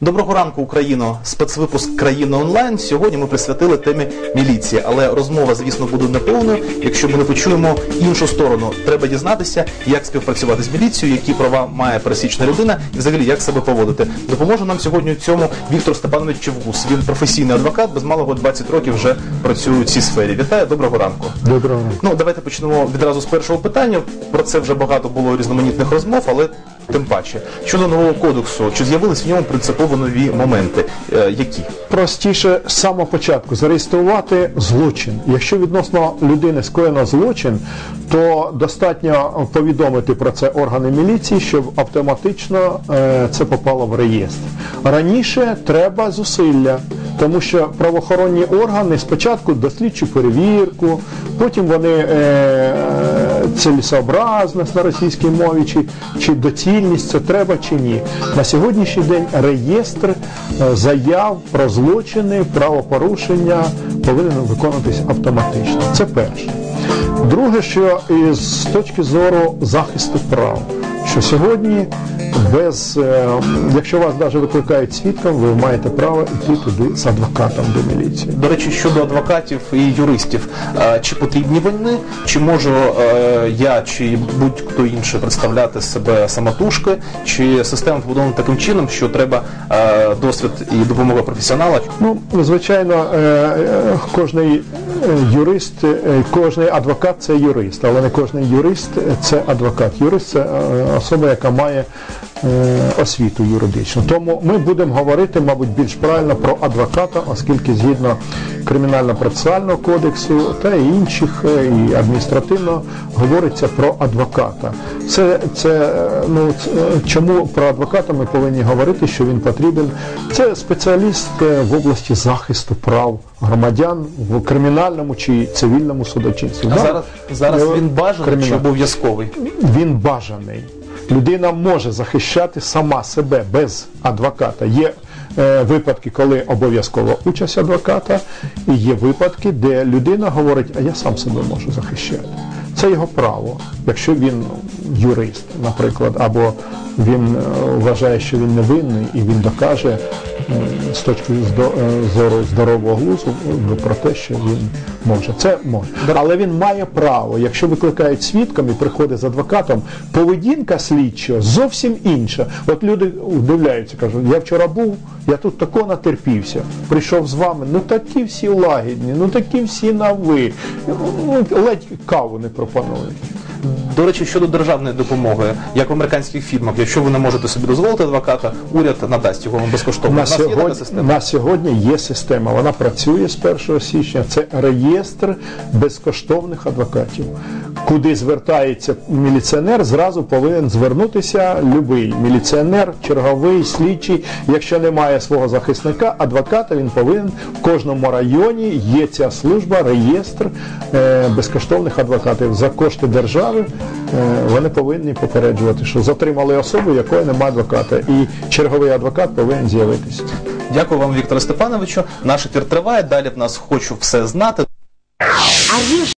Доброго ранку, Україно! Спецвипуск країни онлайн. Сьогодні ми присвятили темі міліції, але розмова, звісно, буде неповною, якщо ми не почуємо іншу сторону. Треба дізнатися, як співпрацювати з міліцією, які права має пересічна людина, і взагалі як себе поводити. Допоможе нам сьогодні у цьому Віктор Степанович Чевгус. Він професійний адвокат, без малого 20 років вже працює у цій сфері. Вітаю, доброго ранку. Доброго ранку. Ну, давайте почнемо відразу з першого питання. Про це вже багато було різноманітних розмов, але тим паче щодо нового кодексу, чи з'явились в ньому принципово нові моменти? Е, які? Простіше з самого початку зареєструвати злочин. Якщо відносно людини скоєно злочин, то достатньо повідомити про це органи міліції, щоб автоматично е, це попало в реєстр. Раніше треба зусилля, тому що правоохоронні органи спочатку дослідчу перевірку, потім вони е, цілісообразність на російській мові, чи, чи доцільність це треба чи ні. На сьогоднішній день реєстр е, заяв про злочини, правопорушення повинен виконуватись автоматично. Це перше. Друге, що із точки зору захисту прав, що сьогодні без, е, якщо вас навіть викликають свідком, ви маєте право йти туди з адвокатом до міліції. До речі, щодо адвокатів і юристів, е, чи потрібні вони, чи можу е, я чи будь-хто інший представляти себе самотужки, чи система побудована таким чином, що треба досвід і допомога професіонала? Ну, звичайно, кожний юрист, е, кожний адвокат це юрист, але не кожний юрист це адвокат. Юрист це е, особа, яка має е, освіту юридичну. Тому ми будемо говорити, мабуть, більш правильно про адвоката, оскільки згідно кримінально-процесуального кодексу та і інших, е, і адміністративно говориться про адвоката. Це, це е, ну е, чому про адвоката ми повинні говорити, що він потрібен. Це спеціаліст е, в області захисту прав громадян в кримінальному чи цивільному судочинстві. А зараз зараз е, він бажаний чи обов'язковий? він бажаний. Людина може захищати сама себе без адвоката. Є е, випадки, коли обов'язкова участь адвоката, і є випадки, де людина говорить, а я сам себе можу захищати. Це його право, якщо він юрист, наприклад, або він е, вважає, що він невинний, і він докаже з точки е, зору здорового глузу е, про те, що він може. Це може. Але він має право, якщо викликають свідком і приходить з адвокатом, поведінка слідчого зовсім інша. От люди вдивляються, кажуть, я вчора був, я тут тако натерпівся, прийшов з вами, ну такі всі лагідні, ну такі всі на ви, ну, ледь каву не пропонують. До речі, щодо державної допомоги, як в американських фільмах, якщо ви не можете собі дозволити адвоката, уряд надасть його вам безкоштовно. На нас є така система. на сьогодні є система. Вона працює з 1 січня. Це реєстр безкоштовних адвокатів. Куди звертається міліціонер, зразу повинен звернутися любий міліціонер, черговий, слідчий. Якщо немає свого захисника, адвоката він повинен в кожному районі є ця служба, реєстр е, безкоштовних адвокатів за кошти держави. Е, вони повинні попереджувати, що затримали особу, якої немає адвоката, і черговий адвокат повинен з'явитися. Дякую вам, Вікторе Степановичу. Наш ефір триває. Далі в нас хочу все знати.